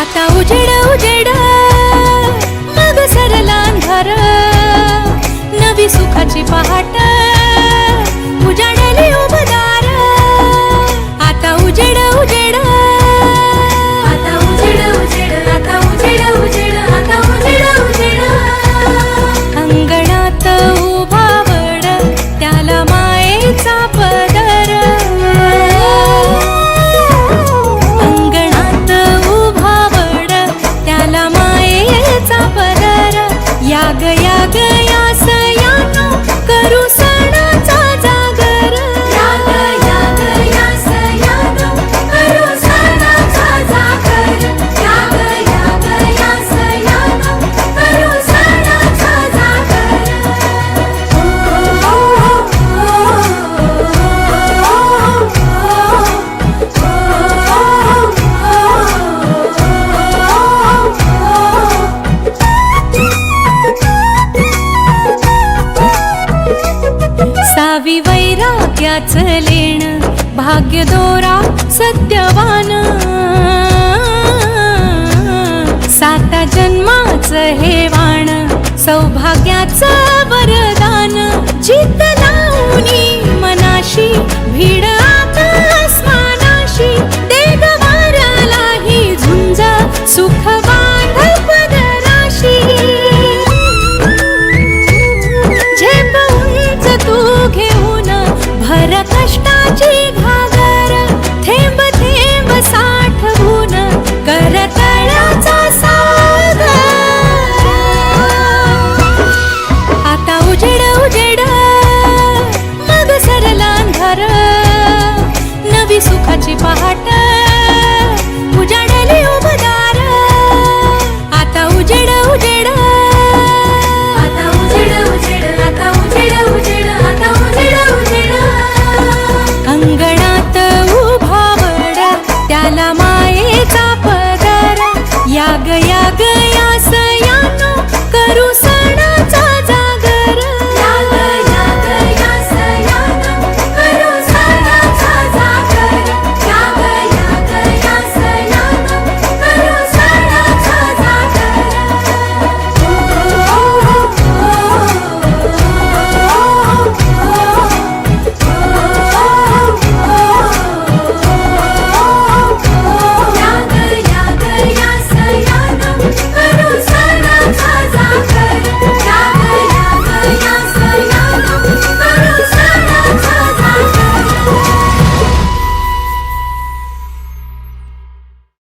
आता उजेड उजेड मग सरला अंधार नवी सुखाची पहाट सावी वैराग्याच लेण भाग्य दोरा सत्यवान. साता जन्माच हे वाण सौभाग्याच वरदान चित्त పాట